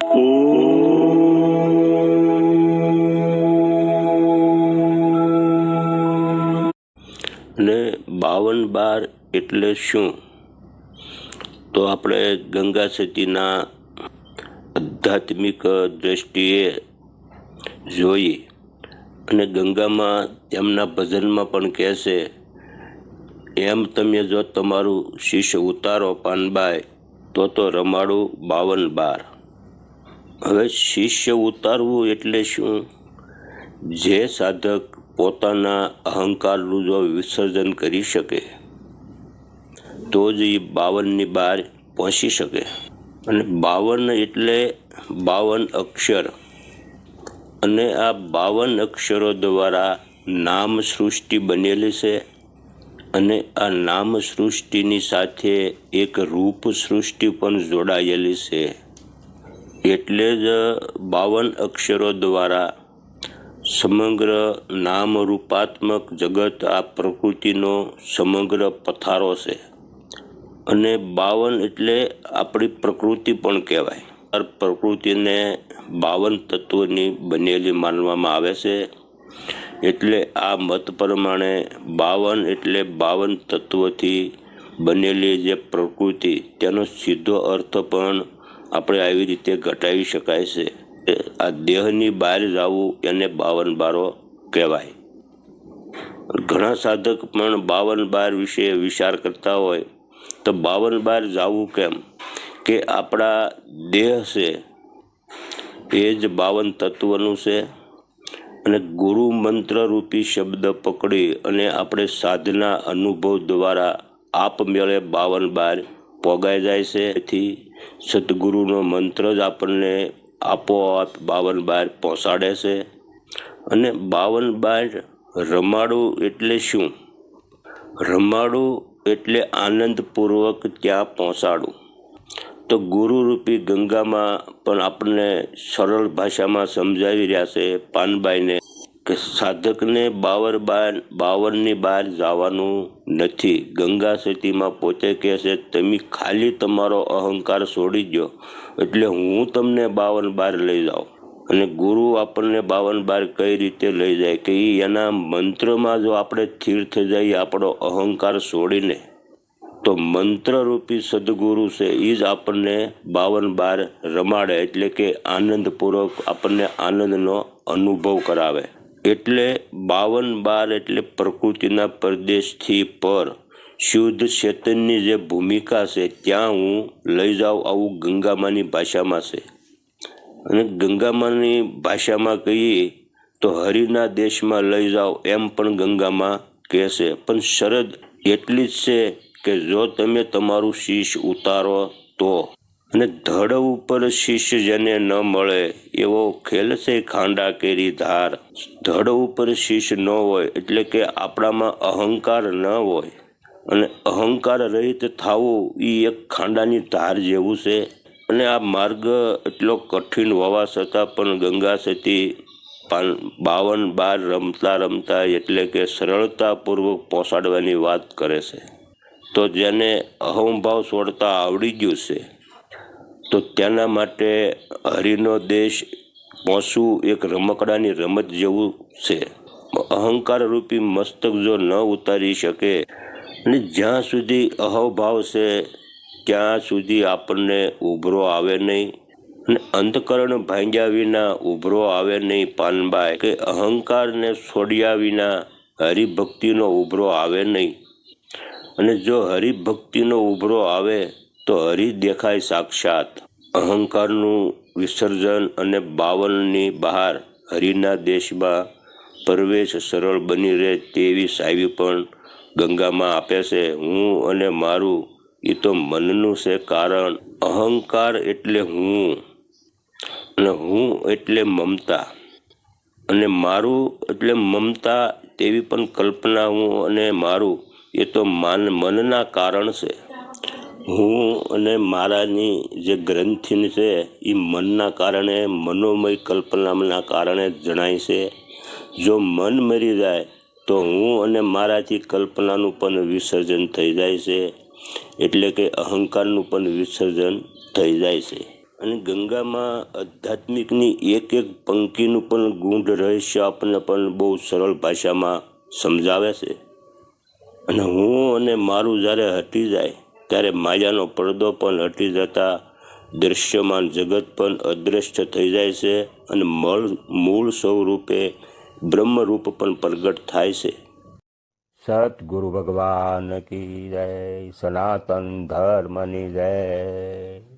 અને બાવન બાર એટલે શું? તો આપણે ગંગા સતીના આધ્યાત્મિક દ્રષ્ટિએ જોઈ અને ગંગામાં તેમના ભજનમાં પણ કહેશે, એમ તમે જો તમારું શિષ્ય ઉતારો પાનબાઈ તો તો રમાડું બાવન બાર. હવે શિષ્ય ઉતારવું એટલે શું? જે સાધક પોતાના અહંકારનું જો વિસર્જન કરી શકે, તો જ એ બાવનની બહાર પહોંચી શકે. અને બાવન એટલે બાવન અક્ષર. અને આ બાવન અક્ષરો દ્વારા નામ સૃષ્ટિ બનેલી છે. અને આ નામ સૃષ્ટિની સાથે એક રૂપ સૃષ્ટિ પણ જોડાયેલી છે. એટલે જ બાવન અક્ષરો દ્વારા સમગ્ર નામ રૂપાત્મક જગત આ પ્રકૃતિનો સમગ્ર પથારો છે. અને બાવન એટલે આપણી પ્રકૃતિ પણ કહેવાય. પ્રકૃતિને બાવન તત્વોની બનેલી માનવામાં આવે છે. એટલે આ મત પ્રમાણે બાવન એટલે બાવન તત્વોથી બનેલી જે પ્રકૃતિ, તેનો સીધો અર્થ પણ આપણે આવી રીતે ઘટાવી શકાય છે આ દેહની બહાર જવું એને બાવન બારો કહેવાય. ઘણા સાધક પણ બાવન બાર વિશે વિચાર કરતા હોય તો બાવન બાર જવું કેમ? કે આપણા દેહ છે, એ જ બાવન તત્વનું છે અને ગુરુ મંત્રરૂપી શબ્દ પકડી અને આપણે સાધના અનુભવ દ્વારા આપમેળે બાવન બાર પોગાઈ જાય છે. એથી સદગુરુનો મંત્ર જ આપણને આપોઆપ બાવન બાર પહોંચાડે છે. અને બાવન બાર રમાડું એટલે શું? રમાડું એટલે આનંદપૂર્વક ત્યાં પહોંચાડું. તો ગુરુરૂપી ગંગામાં પણ આપણને સરળ ભાષામાં સમજાવી રહ્યા છે પાનબાઈને. કે સાધકને બાવર બાર બાવનની બહાર જવાનું નથી. ગંગા સતીમાં પોતે કહેશે, તમે ખાલી તમારો અહંકાર છોડી દો એટલે હું તમને બાવન બાર લઈ જાઉં. અને ગુરુ આપણને બાવન બાર કઈ રીતે લઈ જાય કે એના મંત્રમાં જો આપણે સ્થિર થઈ જઈએ આપણો અહંકાર છોડીને. તો મંત્રરૂપી સદગુરુ છે એ જ આપણને બાવન બાર રમાડે, એટલે કે આનંદપૂર્વક આપણને આનંદનો અનુભવ કરાવે. એટલે બાવન બાર એટલે પ્રકૃતિના પરદેશથી પર શુદ્ધ ચેતનની જે ભૂમિકા છે, ત્યાં હું લઈ જાઉં આવું ગંગામાની ભાષામાં છે. અને ગંગામાની ભાષામાં કહીએ તો હરિના દેશમાં લઈ જાઓ એમ પણ ગંગામાં કહેશે. પણ શરદ એટલી જ છે કે જો તમે તમારું શીશ ઉતારો તો. અને ધડ ઉપર શિષ્ય જેને ન મળે, એવો ખેલ છે ખાંડા કેરી ધાર. ધડ ઉપર શીશ ન હોય એટલે કે આપણામાં અહંકાર ન હોય. અને અહંકાર રહિત થવું એ એક ખાંડાની ધાર જેવું છે. અને આ માર્ગ એટલો કઠિન હોવા છતાં પણ ગંગા સતી બાવન બાર રમતા રમતા એટલે કે સરળતાપૂર્વક પહોંચાડવાની વાત કરે છે. તો જેને અહંભાવ છોડતા આવડી ગયું છે. તો તેના માટે હરિનો દેશ પહોંચવું એક રમકડાની રમત જેવું છે. અહંકાર રૂપી મસ્તક જો ન ઉતારી શકે અને જ્યાં સુધી અહોભાવ છે, ત્યાં સુધી આપણને ઉભરો આવે નહીં. અને અંતકરણ ભાંગ્યા વિના ઉભરો આવે નહીં પાનબાઈ. કે અહંકારને છોડ્યા વિના હરિભક્તિનો ઉભરો આવે નહીં. અને જો હરિભક્તિનો ઉભરો આવે તો હરિ દેખાય સાક્ષાત. અહંકારનું વિસર્જન અને બાવનની બહાર હરિના દેશમાં પ્રવેશ સરળ બની રહે તેવી સાવી પણ ગંગામાં આપે છે. હું અને મારું એ તો મનનું છે કારણ અહંકાર એટલે હું અને હું એટલે મમતા અને મારું એટલે મમતા તેવી પણ કલ્પના હું અને મારું એ તો માન મનના કારણ છે. હું અને મારાની જે ગ્રંથિની છે એ મનના કારણે, મનોમય કલ્પનાના કારણે જણાય છે. જો મન મરી જાય, તો હું અને મારાથી કલ્પનાનું પણ વિસર્જન થઈ જાય છે. એટલે કે અહંકારનું પણ વિસર્જન થઈ જાય છે. અને ગંગામાં આધ્યાત્મિકની એક એક પંક્તિનું પણ ગુંઢ રહસ્ય આપણને પણ બહુ સરળ ભાષામાં સમજાવે છે. અને હું અને મારું જ્યારે હટી જાય ત્યારે માયાનો પડદો પણ હટી જતા દૃશ્યમાન જગત પણ અદૃશ્ય થઈ જાય છે અને મળ, મૂળ સ્વરૂપે બ્રહ્મરૂપ પણ પ્રગટ થાય છે. સદગુરુ ભગવાન કી જય, સનાતન ધર્મની જય.